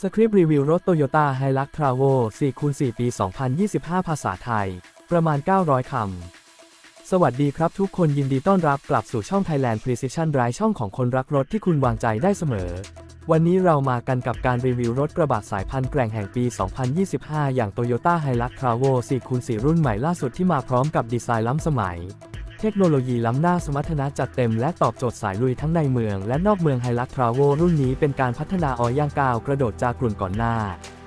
สคริปต์รีวิวรถ Toyota Hilux Travo 4คูณ4ปี 2025 ภาษาไทย ประมาณ 900 คำ สวัสดีครับทุกคนยินดีต้อนรับกลับสู่ช่อง Thailand Precision Drive ช่องของคนรักรถที่คุณวางใจได้เสมอ วันนี้เรามากันกับการรีวิวรถกระบะสายพันธุ์แกร่งแห่งปี 2025 อย่าง Toyota Hilux Travo 4คูณ4รุ่นใหม่ล่าสุดที่มาพร้อมกับดีไซน์ล้ำสมัย เทคโนโลยีล้ำหน้าสมรรถนะจัดเต็มและตอบโจทย์สายลุยทั้งในเมืองและนอกเมืองไฮลักทราโวรุ่นนี้เป็นการพัฒนาออย่างก้าวกระโดดจากกลุ่นก่อนหน้า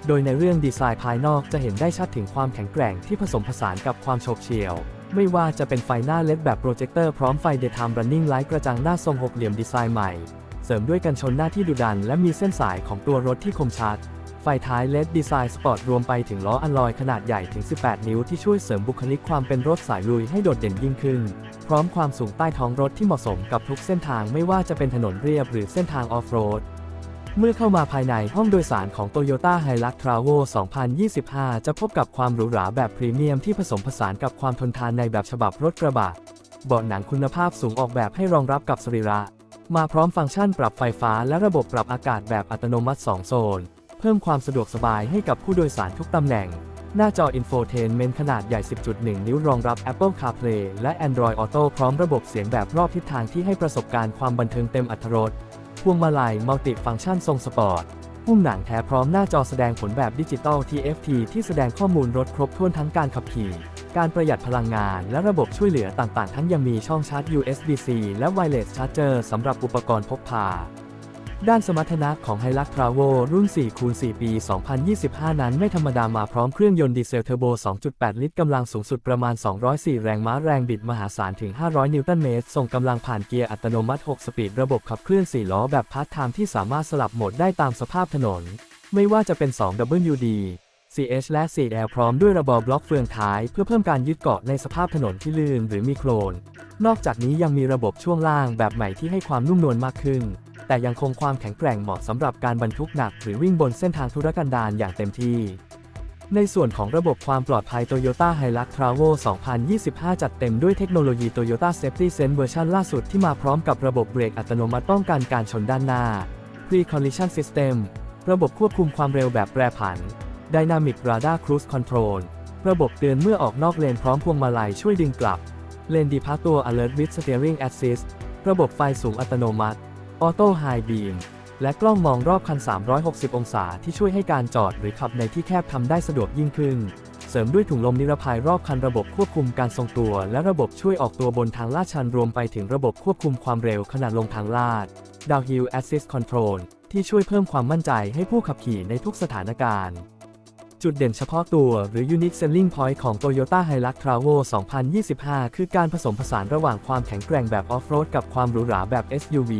โดยในเรื่องดีไซน์ภายนอกจะเห็นได้ชัดถึงความแข็งแกร่งที่ผสมผสานกับความโฉบเฉี่ยว ไม่ว่าจะเป็นไฟหน้าเลดแบบโปรเจคเตอร์พร้อมไฟ Daytime Running Light กระจังหน้าทรงหกเหลี่ยมดีไซน์ใหม่ เสริมด้วยกันชนหน้าที่ดุดันและมีเส้นสายของตัวรถที่คมชัด ไฟท้ายเลดดีไซน์สปอร์ตรวมไปถึงล้ออัลลอยขนาดใหญ่ถึง 18 นิ้วที่ช่วยเสริมบุคลิกความเป็นรถสายลุยให้โดดเด่นยิ่งขึ้น พร้อมความสูงใต้ท้องรถที่เหมาะสมกับทุกเส้นทางไม่ว่าจะเป็นถนนเรียบหรือเส้นทางออฟโรดเมื่อเข้ามาภายในห้องโดยสารของ Toyota Hilux Travo 2025 จะพบกับความหรูหราแบบพรีเมียมที่ผสมผสานกับความทนทานในแบบฉบับรถกระบะเบาะหนังคุณภาพสูงออกแบบให้รองรับกับสรีระ มาพร้อมฟังก์ชันปรับไฟฟ้าและระบบปรับอากาศแบบอัตโนมัติ 2 โซน เพิ่มความสะดวกสบายให้กับผู้โดยสารทุกตำแหน่ง หน้าจอ Infotainment ขนาดใหญ่ 10.1 นิ้วรองรับ Apple CarPlay และ Android Auto พร้อมระบบเสียงแบบรอบทิศทางที่ให้ประสบการณ์ความบันเทิงเต็มอรรรสพวงมาลัยมัลติฟังก์ชันทรงสปอร์ตหุ้มหนังแท้พร้อมหน้าจอแสดงผลแบบดิจิตอล TFT ที่แสดงข้อมูลรถครบถ้วนทั้งการขับขี่การประหยัดพลังงานและระบบช่วยเหลือต่างๆ ทั้งยังมีช่องชาร์จ USB-C และ Wireless Charger สำหรับอุปกรณ์พกพา ด้านสมรรถนะของ Hilux Travo รุ่น4คูณ4ปี 2025 นั้นไม่ธรรมดามาพร้อมเครื่องยนต์ดีเซลเทอร์โบ 2.8 ลิตรกำลังสูงสุดประมาณ 204 แรงม้าแรงบิดมหาศาลถึง 500 นิวตันเมตร ส่งกำลังผ่านเกียร์อัตโนมัติ 6 สปีด ระบบขับเคลื่อน 4 ล้อแบบพาร์ทไทม์ที่สามารถสลับโหมดได้ตามสภาพถนน ไม่ว่าจะเป็น 2WD CH และ 4L พร้อมด้วยระบบบล็อกเฟืองท้าย เพื่อเพิ่มการยึดเกาะในสภาพถนนที่ลื่นหรือมีโคลน นอกจากนี้ยังมีระบบช่วงล่างแบบใหม่ที่ให้ความนุ่มนวลมากขึ้น แต่ยังคงความแข็งแกร่งเหมาะสำหรับการบรรทุกหนักหรือวิ่งบนเส้นทางธุรกันดารอย่างเต็มที่ ในส่วนของระบบความปลอดภัย Toyota Hilux Travo 2025 จัดเต็มด้วยเทคโนโลยี Toyota Safety Sense เวอร์ชันล่าสุดที่มาพร้อมกับระบบเบรกอัตโนมัติป้องกันการชนด้านหน้า Pre-Collision System ระบบควบคุมความเร็วแบบแปรผัน Dynamic Radar Cruise Control ระบบเตือนเมื่อออกนอกเลนพร้อมพวงมาลัยช่วยดึงกลับ เลนดีพาตัว Alert with Steering Assist ระบบไฟสูงอัตโนมัติ Auto High Beam และกล้องมองรอบคัน 360 องศาที่ช่วยให้การจอดหรือขับในที่แคบทำได้สะดวกยิ่งขึ้น เสริมด้วยถุงลมนิรภัยรอบคันระบบควบคุมการทรงตัว และระบบช่วยออกตัวบนทางลาดชันรวมไปถึงระบบควบคุมความเร็วขณะลงทางลาด Downhill Assist Control ที่ช่วยเพิ่มความมั่นใจให้ผู้ขับขี่ในทุกสถานการณ์ จุดเด่นเฉพาะตัวหรือ Unique Selling Point ของ Toyota Hilux Travo 2025 คือการผสมผสานระหว่างความแข็งแกร่งแบบออฟโรดกับความหรูหราแบบ SUV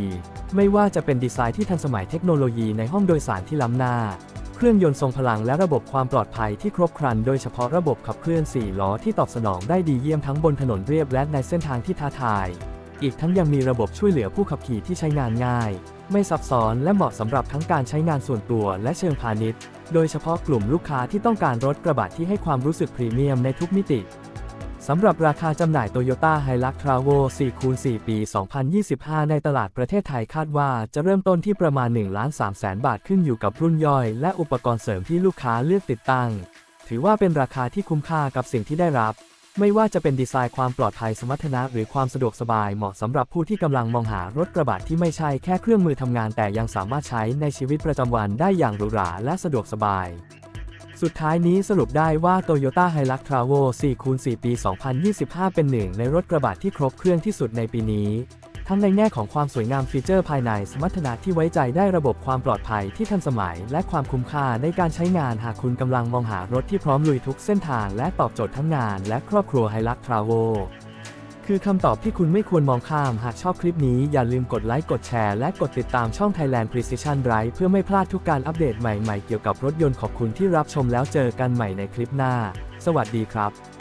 ไม่ว่าจะเป็นดีไซน์ที่ทันสมัยเทคโนโลยีในห้องโดยสารที่ล้ำหน้า เครื่องยนต์ทรงพลังและระบบความปลอดภัยที่ครบครัน โดยเฉพาะระบบขับเคลื่อน 4 ล้อที่ตอบสนองได้ดีเยี่ยมทั้งบนถนนเรียบและในเส้นทางที่ท้าทาย อีกทั้งยังมีระบบช่วยเหลือผู้ขับขี่ที่ใช้งานง่าย ไม่ซับซ้อนและเหมาะสำหรับทั้งการใช้งานส่วนตัวและเชิงพาณิชย์ โดยเฉพาะกลุ่มลูกค้าที่ต้องการรถกระบะที่ให้ความรู้สึกพรีเมียมในทุกมิติ สำหรับราคาจำหน่าย Toyota Hilux Travo 4คูณ4ปี 2025 ในตลาดประเทศไทยคาดว่าจะเริ่มต้นที่ประมาณ1ล้าน3แสนบาทขึ้นอยู่กับรุ่นย่อย และอุปกรณ์เสริมที่ลูกค้าเลือกติดตั้ง ถือว่าเป็นราคาที่คุ้มค่ากับสิ่งที่ได้รับ ไม่ว่าจะเป็นดีไซน์ความปลอดภัยสมรรถนะหรือความสะดวกสบายเหมาะสำหรับผู้ที่กำลังมองหารถกระบะที่ไม่ใช่แค่เครื่องมือทำงานแต่ยังสามารถใช้ในชีวิตประจำวันได้อย่างหรูหราและสะดวกสบาย สุดท้ายนี้สรุปได้ว่า Toyota Hilux Travo 4x4 ปี 2025 เป็นหนึ่งในรถกระบะที่ครบเครื่องที่สุดในปีนี้ ทั้งในแง่ของความสวยงามฟีเจอร์ภายในสมรรถนะที่ไว้ใจได้ระบบความปลอดภัยที่ทันสมัย และความคุ้มค่าในการใช้งานหากคุณกำลังมองหารถที่พร้อมลุยทุกเส้นทางและตอบโจทย์ทั้งงานและครอบครัว Hilux Travo คือคำตอบที่คุณไม่ควรมองข้าม หากชอบคลิปนี้อย่าลืมกดไลค์ กดแชร์ และกดติดตามช่อง Thailand Precision Drive เพื่อไม่พลาดทุกการอัปเดตใหม่ๆ เกี่ยวกับรถยนต์ขอบคุณที่รับชมแล้วเจอกันใหม่ในคลิปหน้า สวัสดีครับ